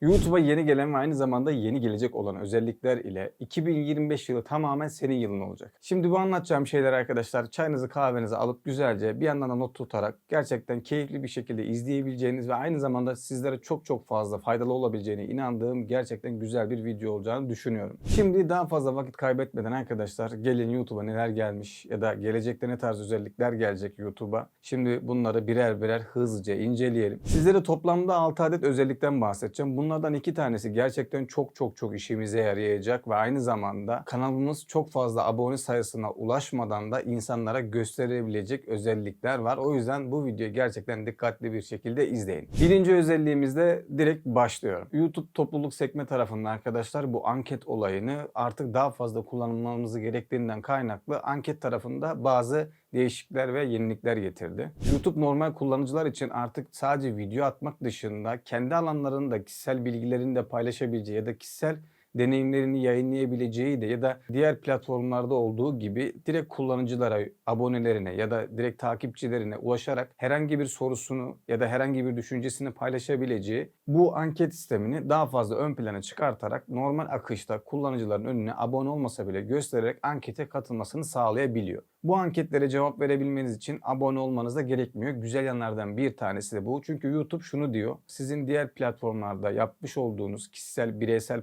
YouTube'a yeni gelen ve aynı zamanda yeni gelecek olan özellikler ile 2025 yılı tamamen senin yılın olacak. Şimdi bu anlatacağım şeyler arkadaşlar çayınızı kahvenizi alıp güzelce bir yandan da not tutarak gerçekten keyifli bir şekilde izleyebileceğiniz ve aynı zamanda sizlere çok çok fazla faydalı olabileceğine inandığım gerçekten güzel bir video olacağını düşünüyorum. Şimdi daha fazla vakit kaybetmeden arkadaşlar gelin YouTube'a neler gelmiş ya da gelecekte ne tarz özellikler gelecek YouTube'a. Şimdi bunları birer birer hızlıca inceleyelim. Sizlere toplamda 6 adet özellikten bahsedeceğim. Bunlardan iki tanesi gerçekten çok çok çok işimize yarayacak ve aynı zamanda kanalımız çok fazla abone sayısına ulaşmadan da insanlara gösterebilecek özellikler var. O yüzden bu videoyu gerçekten dikkatli bir şekilde izleyin. Birinci özelliğimizde direkt başlıyorum. YouTube topluluk sekme tarafından arkadaşlar bu anket olayını artık daha fazla kullanmamız gerektiğinden kaynaklı anket tarafında bazı değişiklikler ve yenilikler getirdi. YouTube normal kullanıcılar için artık sadece video atmak dışında kendi alanlarında kişisel bilgilerini de paylaşabileceği ya da kişisel deneyimlerini yayınlayabileceği de ya da diğer platformlarda olduğu gibi direkt kullanıcılara, abonelerine ya da direkt takipçilerine ulaşarak herhangi bir sorusunu ya da herhangi bir düşüncesini paylaşabileceği bu anket sistemini daha fazla ön plana çıkartarak normal akışta kullanıcıların önüne abone olmasa bile göstererek ankete katılmasını sağlayabiliyor. Bu anketlere cevap verebilmeniz için abone olmanız da gerekmiyor. Güzel yanlardan bir tanesi de bu. Çünkü YouTube şunu diyor. Sizin diğer platformlarda yapmış olduğunuz kişisel, bireysel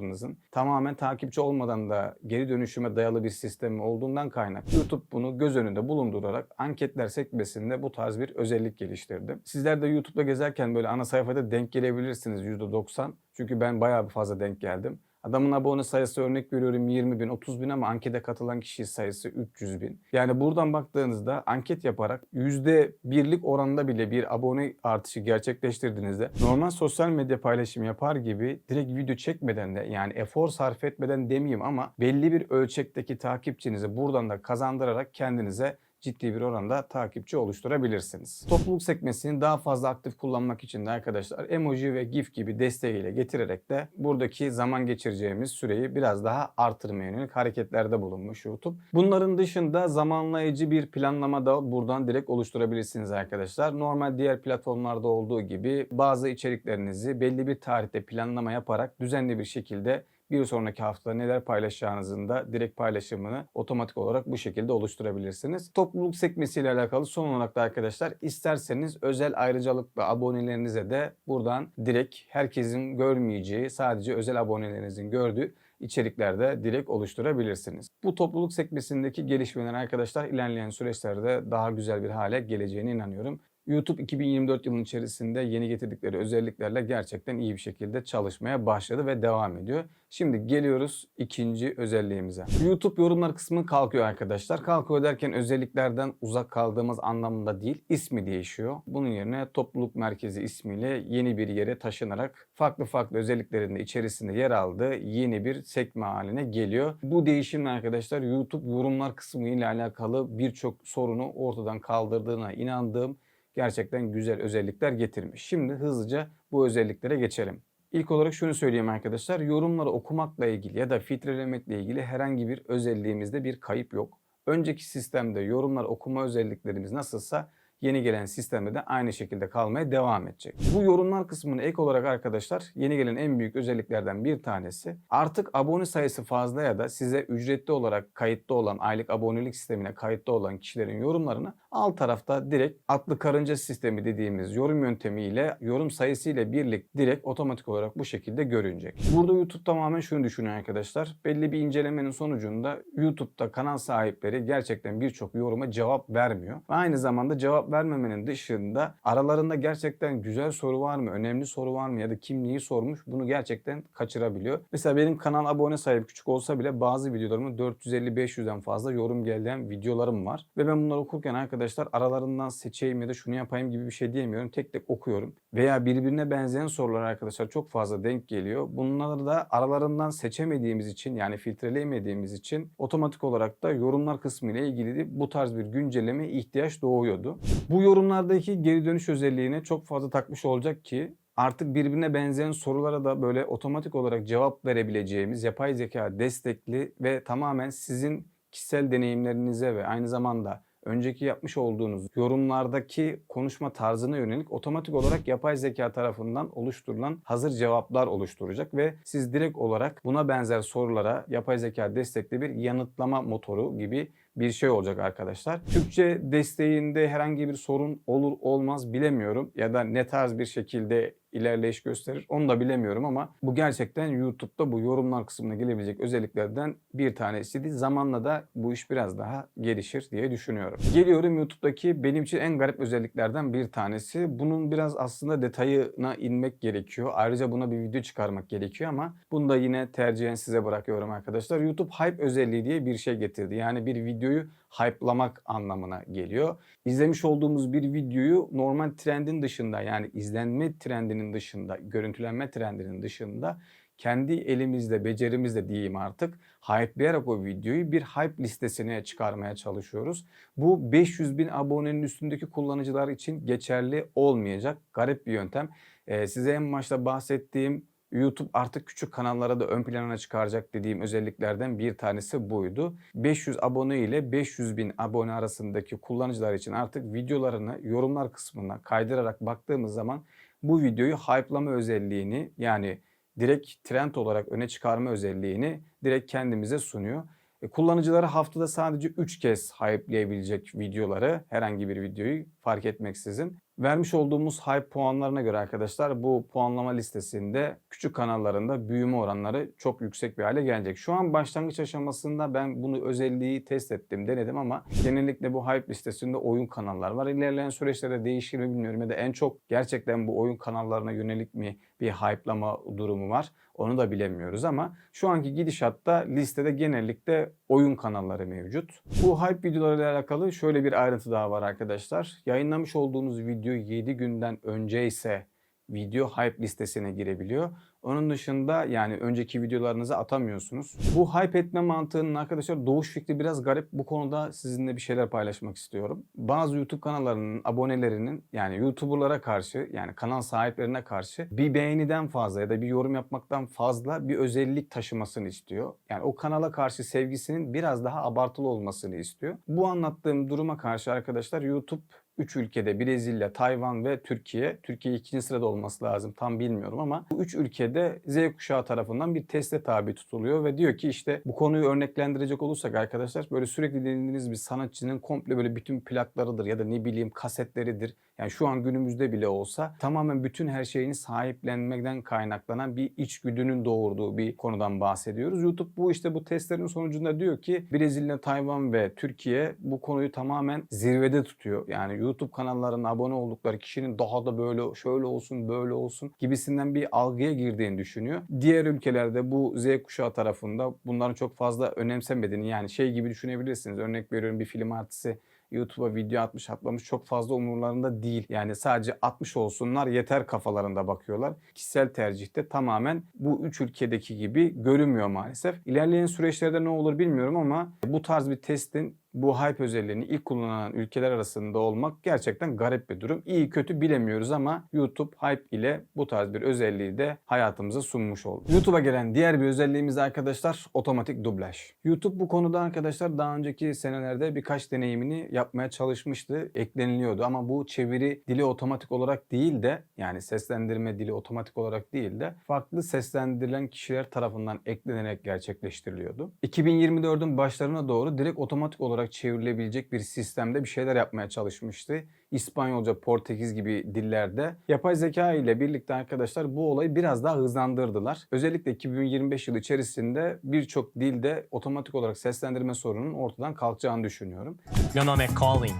paylaşımlarınızın tamamen takipçi olmadan da geri dönüşüme dayalı bir sistemi olduğundan kaynak. YouTube bunu göz önünde bulundurarak anketler sekmesinde bu tarz bir özellik geliştirdi. Sizler de YouTube'da gezerken böyle ana sayfada denk gelebilirsiniz %90. Çünkü ben bayağı bir fazla denk geldim. Adamın abone sayısı örnek veriyorum 20 bin, 30 bin ama ankete katılan kişi sayısı 300 bin. Yani buradan baktığınızda anket yaparak %1'lik oranda bile bir abone artışı gerçekleştirdiğinizde normal sosyal medya paylaşım yapar gibi direkt video çekmeden de yani efor sarf etmeden demeyeyim ama belli bir ölçekteki takipçinizi buradan da kazandırarak kendinize ciddi bir oranda takipçi oluşturabilirsiniz. Topluluk sekmesini daha fazla aktif kullanmak için de arkadaşlar emoji ve gif gibi desteğiyle getirerek de buradaki zaman geçireceğimiz süreyi biraz daha artırmaya yönelik hareketlerde bulunmuş YouTube. Bunların dışında zamanlayıcı bir planlama da buradan direkt oluşturabilirsiniz arkadaşlar. Normal diğer platformlarda olduğu gibi bazı içeriklerinizi belli bir tarihte planlama yaparak düzenli bir şekilde bir sonraki hafta neler paylaşacağınızın da direkt paylaşımını otomatik olarak bu şekilde oluşturabilirsiniz. Topluluk sekmesiyle alakalı son olarak da arkadaşlar isterseniz özel ayrıcalıklı abonelerinize de buradan direkt herkesin görmeyeceği sadece özel abonelerinizin gördüğü içeriklerde direkt oluşturabilirsiniz. Bu topluluk sekmesindeki gelişmeler arkadaşlar ilerleyen süreçlerde daha güzel bir hale geleceğine inanıyorum. YouTube 2024 yılının içerisinde yeni getirdikleri özelliklerle gerçekten iyi bir şekilde çalışmaya başladı ve devam ediyor. Şimdi geliyoruz ikinci özelliğimize. YouTube yorumlar kısmı kalkıyor arkadaşlar. Kalkıyor derken özelliklerden uzak kaldığımız anlamında değil, ismi değişiyor. Bunun yerine topluluk merkezi ismiyle yeni bir yere taşınarak farklı farklı özelliklerin de içerisinde yer aldığı yeni bir sekme haline geliyor. Bu değişimle arkadaşlar YouTube yorumlar kısmı ile alakalı birçok sorunu ortadan kaldırdığına inandığım gerçekten güzel özellikler getirmiş. Şimdi hızlıca bu özelliklere geçelim. İlk olarak şunu söyleyeyim arkadaşlar. Yorumları okumakla ilgili ya da filtrelemekle ilgili herhangi bir özelliğimizde bir kayıp yok. Önceki sistemde yorumlar okuma özelliklerimiz nasılsa yeni gelen sistemde de aynı şekilde kalmaya devam edecek. Bu yorumlar kısmını ek olarak arkadaşlar yeni gelen en büyük özelliklerden bir tanesi artık abone sayısı fazla ya da size ücretli olarak kayıtlı olan aylık abonelik sistemine kayıtlı olan kişilerin yorumlarını alt tarafta direkt atlı karınca sistemi dediğimiz yorum yöntemiyle yorum sayısı ile birlikte direkt otomatik olarak bu şekilde görünecek. Burada YouTube tamamen şunu düşünüyor arkadaşlar. Belli bir incelemenin sonucunda YouTube'da kanal sahipleri gerçekten birçok yoruma cevap vermiyor. Ve aynı zamanda cevap vermemenin dışında aralarında gerçekten güzel soru var mı, önemli soru var mı ya da kim neyi sormuş bunu gerçekten kaçırabiliyor. Mesela benim kanal abone sayım küçük olsa bile bazı videolarımı 450-500'den fazla yorum gelen videolarım var. Ve ben bunları okurken arkadaşlar aralarından seçeyim ya da şunu yapayım gibi bir şey diyemiyorum. Tek tek okuyorum. Veya birbirine benzeyen sorular arkadaşlar çok fazla denk geliyor. Bunları da aralarından seçemediğimiz için yani filtreleyemediğimiz için otomatik olarak da yorumlar kısmı ile ilgili bu tarz bir güncelleme ihtiyaç doğuyordu. Bu yorumlardaki geri dönüş özelliğine çok fazla takmış olacak ki artık birbirine benzeyen sorulara da böyle otomatik olarak cevap verebileceğimiz yapay zeka destekli ve tamamen sizin kişisel deneyimlerinize ve aynı zamanda önceki yapmış olduğunuz yorumlardaki konuşma tarzına yönelik otomatik olarak yapay zeka tarafından oluşturulan hazır cevaplar oluşturacak ve siz direkt olarak buna benzer sorulara yapay zeka destekli bir yanıtlama motoru gibi bir şey olacak arkadaşlar. Türkçe desteğinde herhangi bir sorun olur olmaz bilemiyorum ya da ne tarz bir şekilde ilerleyiş gösterir onu da bilemiyorum ama bu gerçekten YouTube'da bu yorumlar kısmına gelebilecek özelliklerden bir tanesiydi. Zamanla da bu iş biraz daha gelişir diye düşünüyorum. Geliyorum YouTube'daki benim için en garip özelliklerden bir tanesi. Bunun biraz aslında detayına inmek gerekiyor. Ayrıca buna bir video çıkarmak gerekiyor ama bunu da yine tercihen size bırakıyorum arkadaşlar. YouTube Hype özelliği diye bir şey getirdi. Yani bir videoyu hype'lamak anlamına geliyor. İzlemiş olduğumuz bir videoyu normal trendin dışında yani izlenme trendinin dışında, görüntülenme trendinin dışında kendi elimizde, becerimizle diyeyim artık hype'layarak o videoyu bir hype listesine çıkarmaya çalışıyoruz. Bu 500 bin abonenin üstündeki kullanıcılar için geçerli olmayacak garip bir yöntem. Ee, size en başta bahsettiğim YouTube artık küçük kanallara da ön plana çıkaracak dediğim özelliklerden bir tanesi buydu. 500 abone ile 500 bin abone arasındaki kullanıcılar için artık videolarını yorumlar kısmına kaydırarak baktığımız zaman bu videoyu hype'lama özelliğini yani direkt trend olarak öne çıkarma özelliğini direkt kendimize sunuyor. E, kullanıcıları haftada sadece 3 kez hype'layabilecek videoları, herhangi bir videoyu fark etmeksizin. Vermiş olduğumuz hype puanlarına göre arkadaşlar bu puanlama listesinde küçük kanallarında büyüme oranları çok yüksek bir hale gelecek. Şu an başlangıç aşamasında ben bunu özelliği test ettim, denedim ama genellikle bu hype listesinde oyun kanallar var. İlerleyen süreçlerde değişir mi bilmiyorum ya da en çok gerçekten bu oyun kanallarına yönelik mi bir hype'lama durumu var. Onu da bilemiyoruz ama şu anki gidişatta listede genellikle oyun kanalları mevcut. Bu hype videolarıyla alakalı şöyle bir ayrıntı daha var arkadaşlar. Yayınlamış olduğunuz video 7 günden önce ise video hype listesine girebiliyor. Onun dışında yani önceki videolarınızı atamıyorsunuz. Bu hype etme mantığının arkadaşlar doğuş fikri biraz garip. Bu konuda sizinle bir şeyler paylaşmak istiyorum. Bazı YouTube kanallarının abonelerinin yani YouTuber'lara karşı yani kanal sahiplerine karşı bir beğeniden fazla ya da bir yorum yapmaktan fazla bir özellik taşımasını istiyor. Yani o kanala karşı sevgisinin biraz daha abartılı olmasını istiyor. Bu anlattığım duruma karşı arkadaşlar YouTube 3 ülkede Brezilya, Tayvan ve Türkiye. Türkiye ikinci sırada olması lazım tam bilmiyorum ama bu 3 ülkede Z kuşağı tarafından bir teste tabi tutuluyor ve diyor ki işte bu konuyu örneklendirecek olursak arkadaşlar böyle sürekli dinlediğiniz bir sanatçının komple böyle bütün plaklarıdır ya da ne bileyim kasetleridir. Yani şu an günümüzde bile olsa tamamen bütün her şeyini sahiplenmekten kaynaklanan bir içgüdünün doğurduğu bir konudan bahsediyoruz. YouTube bu işte bu testlerin sonucunda diyor ki Brezilya, Tayvan ve Türkiye bu konuyu tamamen zirvede tutuyor. Yani YouTube kanallarına abone oldukları kişinin daha da böyle şöyle olsun böyle olsun gibisinden bir algıya girdiğini düşünüyor. Diğer ülkelerde bu Z kuşağı tarafında bunların çok fazla önemsemediğini yani şey gibi düşünebilirsiniz. Örnek veriyorum bir film artisti YouTube'a video atmış atmamış çok fazla umurlarında değil. Yani sadece 60 olsunlar yeter kafalarında bakıyorlar. Kişisel tercihte tamamen bu üç ülkedeki gibi görünmüyor maalesef. İlerleyen süreçlerde ne olur bilmiyorum ama bu tarz bir testin bu hype özelliğini ilk kullanan ülkeler arasında olmak gerçekten garip bir durum. İyi kötü bilemiyoruz ama YouTube hype ile bu tarz bir özelliği de hayatımıza sunmuş oldu. YouTube'a gelen diğer bir özelliğimiz arkadaşlar otomatik dublaj. YouTube bu konuda arkadaşlar daha önceki senelerde birkaç deneyimini yapmaya çalışmıştı. Ekleniliyordu ama bu çeviri dili otomatik olarak değil de yani seslendirme dili otomatik olarak değil de farklı seslendirilen kişiler tarafından eklenerek gerçekleştiriliyordu. 2024'ün başlarına doğru direkt otomatik olarak çevrilebilecek bir sistemde bir şeyler yapmaya çalışmıştı. İspanyolca, Portekiz gibi dillerde. Yapay zeka ile birlikte arkadaşlar bu olayı biraz daha hızlandırdılar. Özellikle 2025 yılı içerisinde birçok dilde otomatik olarak seslendirme sorununun ortadan kalkacağını düşünüyorum. Mi nome Colin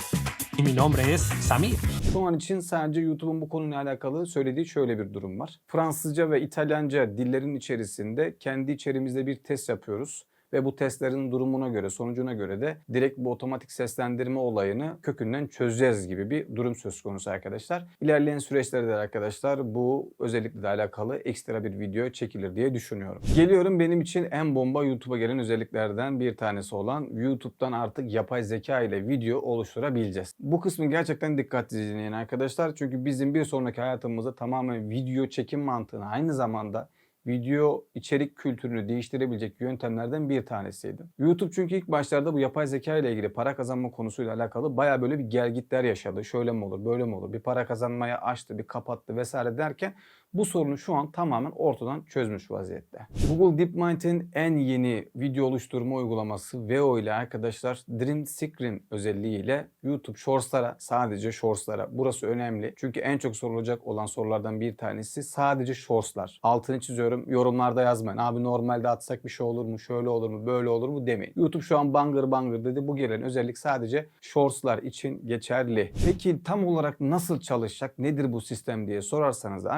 y mi nombre es Samir. Şu an için sadece YouTube'un bu konuyla alakalı söylediği şöyle bir durum var. Fransızca ve İtalyanca dillerin içerisinde kendi içerimizde bir test yapıyoruz ve bu testlerin durumuna göre, sonucuna göre de direkt bu otomatik seslendirme olayını kökünden çözeceğiz gibi bir durum söz konusu arkadaşlar. İlerleyen süreçlerde de arkadaşlar bu özellikle de alakalı ekstra bir video çekilir diye düşünüyorum. Geliyorum benim için en bomba YouTube'a gelen özelliklerden bir tanesi olan YouTube'dan artık yapay zeka ile video oluşturabileceğiz. Bu kısmı gerçekten dikkatli dinleyin arkadaşlar. Çünkü bizim bir sonraki hayatımızda tamamen video çekim mantığını aynı zamanda video içerik kültürünü değiştirebilecek yöntemlerden bir tanesiydi. YouTube çünkü ilk başlarda bu yapay zeka ile ilgili para kazanma konusuyla alakalı baya böyle bir gelgitler yaşadı. Şöyle mi olur, böyle mi olur? Bir para kazanmaya açtı, bir kapattı vesaire derken bu sorunu şu an tamamen ortadan çözmüş vaziyette. Google DeepMind'in en yeni video oluşturma uygulaması Veo ile arkadaşlar Dream Screen özelliğiyle YouTube Shorts'lara sadece Shorts'lara burası önemli. Çünkü en çok sorulacak olan sorulardan bir tanesi sadece Shorts'lar. Altını çiziyorum yorumlarda yazmayın. Abi normalde atsak bir şey olur mu? Şöyle olur mu? Böyle olur mu? demeyin. YouTube şu an bangır bangır dedi. Bu gelen özellik sadece Shorts'lar için geçerli. Peki tam olarak nasıl çalışacak? Nedir bu sistem diye sorarsanız da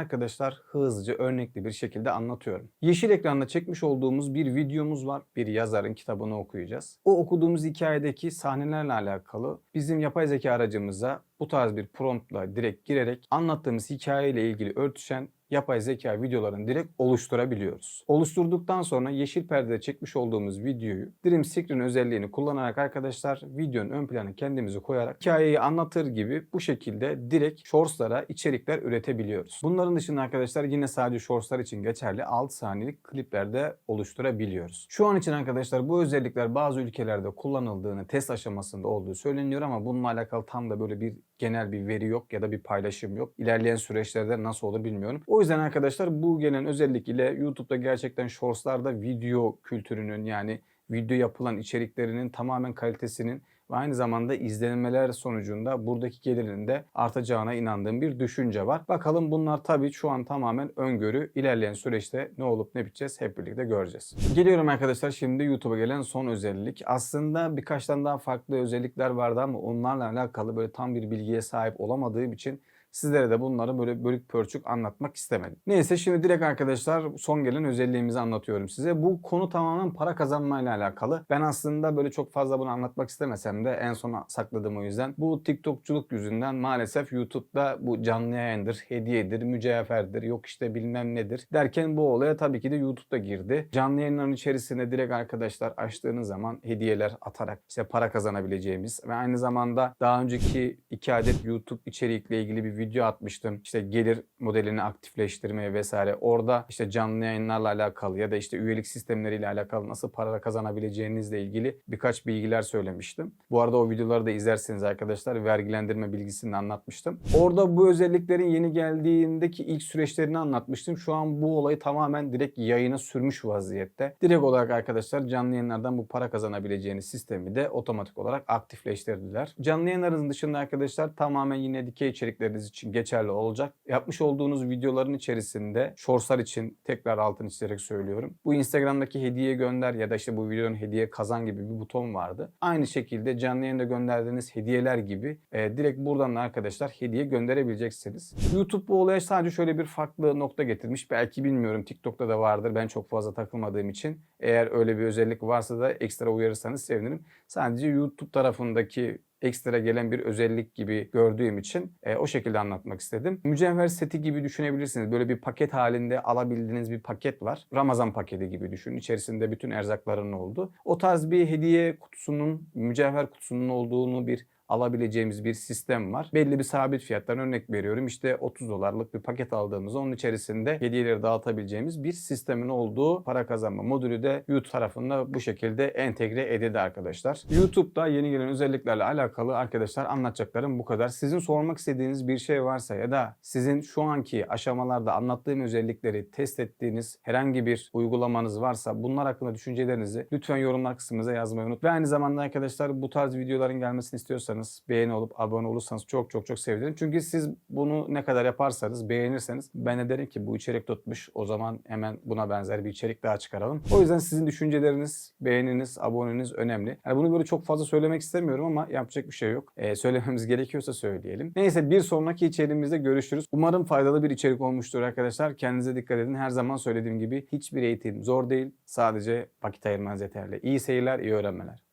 arkadaşlar hızlıca örnekli bir şekilde anlatıyorum. Yeşil ekranda çekmiş olduğumuz bir videomuz var. Bir yazarın kitabını okuyacağız. O okuduğumuz hikayedeki sahnelerle alakalı bizim yapay zeka aracımıza bu tarz bir promptla direkt girerek anlattığımız hikayeyle ilgili örtüşen yapay zeka videolarını direkt oluşturabiliyoruz. Oluşturduktan sonra yeşil perdede çekmiş olduğumuz videoyu Dream Screen özelliğini kullanarak arkadaşlar videonun ön planı kendimizi koyarak hikayeyi anlatır gibi bu şekilde direkt shortslara içerikler üretebiliyoruz. Bunların dışında arkadaşlar yine sadece shortslar için geçerli 6 saniyelik kliplerde oluşturabiliyoruz. Şu an için arkadaşlar bu özellikler bazı ülkelerde kullanıldığını test aşamasında olduğu söyleniyor ama bununla alakalı tam da böyle bir genel bir veri yok ya da bir paylaşım yok. İlerleyen süreçlerde nasıl olur bilmiyorum. O yüzden arkadaşlar bu gelen özellik ile YouTube'da gerçekten Shorts'larda video kültürünün yani video yapılan içeriklerinin tamamen kalitesinin ve aynı zamanda izlenmeler sonucunda buradaki gelirin de artacağına inandığım bir düşünce var. Bakalım bunlar tabii şu an tamamen öngörü. İlerleyen süreçte ne olup ne biteceğiz hep birlikte göreceğiz. Geliyorum arkadaşlar şimdi YouTube'a gelen son özellik. Aslında birkaç tane daha farklı özellikler vardı ama onlarla alakalı böyle tam bir bilgiye sahip olamadığım için Sizlere de bunları böyle bölük pörçük anlatmak istemedim. Neyse şimdi direkt arkadaşlar son gelen özelliğimizi anlatıyorum size. Bu konu tamamen para kazanmayla alakalı. Ben aslında böyle çok fazla bunu anlatmak istemesem de en sona sakladım o yüzden. Bu TikTokçuluk yüzünden maalesef YouTube'da bu canlı yayındır, hediyedir, mücevherdir, yok işte bilmem nedir derken bu olaya tabii ki de YouTube'da girdi. Canlı yayınların içerisinde direkt arkadaşlar açtığınız zaman hediyeler atarak işte para kazanabileceğimiz ve aynı zamanda daha önceki iki adet YouTube içerikle ilgili bir video atmıştım. İşte gelir modelini aktifleştirmeye vesaire. Orada işte canlı yayınlarla alakalı ya da işte üyelik sistemleriyle alakalı nasıl para kazanabileceğinizle ilgili birkaç bilgiler söylemiştim. Bu arada o videoları da izlerseniz arkadaşlar vergilendirme bilgisini anlatmıştım. Orada bu özelliklerin yeni geldiğindeki ilk süreçlerini anlatmıştım. Şu an bu olayı tamamen direkt yayına sürmüş vaziyette. Direkt olarak arkadaşlar canlı yayınlardan bu para kazanabileceğiniz sistemi de otomatik olarak aktifleştirdiler. Canlı yayınların dışında arkadaşlar tamamen yine dikey içerikleriniz için geçerli olacak. Yapmış olduğunuz videoların içerisinde shortslar için tekrar altını çizerek söylüyorum. Bu Instagram'daki hediye gönder ya da işte bu videonun hediye kazan gibi bir buton vardı. Aynı şekilde canlı yayında gönderdiğiniz hediyeler gibi e, direkt buradan da arkadaşlar hediye gönderebileceksiniz. YouTube bu olaya sadece şöyle bir farklı nokta getirmiş. Belki bilmiyorum TikTok'ta da vardır. Ben çok fazla takılmadığım için eğer öyle bir özellik varsa da ekstra uyarırsanız sevinirim. Sadece YouTube tarafındaki ekstra gelen bir özellik gibi gördüğüm için e, o şekilde anlatmak istedim. Mücevher seti gibi düşünebilirsiniz. Böyle bir paket halinde alabildiğiniz bir paket var. Ramazan paketi gibi düşünün. İçerisinde bütün erzakların olduğu. O tarz bir hediye kutusunun, mücevher kutusunun olduğunu bir alabileceğimiz bir sistem var. Belli bir sabit fiyattan örnek veriyorum. İşte 30 dolarlık bir paket aldığımızda onun içerisinde hediyeleri dağıtabileceğimiz bir sistemin olduğu para kazanma modülü de YouTube tarafında bu şekilde entegre edildi arkadaşlar. YouTube'da yeni gelen özelliklerle alakalı arkadaşlar anlatacaklarım bu kadar. Sizin sormak istediğiniz bir şey varsa ya da sizin şu anki aşamalarda anlattığım özellikleri test ettiğiniz herhangi bir uygulamanız varsa bunlar hakkında düşüncelerinizi lütfen yorumlar kısmınıza yazmayı unutmayın. Ve aynı zamanda arkadaşlar bu tarz videoların gelmesini istiyorsanız beğeni olup abone olursanız çok çok çok sevinirim. Çünkü siz bunu ne kadar yaparsanız beğenirseniz ben de derim ki bu içerik tutmuş o zaman hemen buna benzer bir içerik daha çıkaralım. O yüzden sizin düşünceleriniz, beğeniniz, aboneniz önemli. Yani bunu böyle çok fazla söylemek istemiyorum ama yapacak bir şey yok. Ee, söylememiz gerekiyorsa söyleyelim. Neyse bir sonraki içeriğimizde görüşürüz. Umarım faydalı bir içerik olmuştur arkadaşlar. Kendinize dikkat edin. Her zaman söylediğim gibi hiçbir eğitim zor değil. Sadece vakit ayırmanız yeterli. İyi seyirler, iyi öğrenmeler.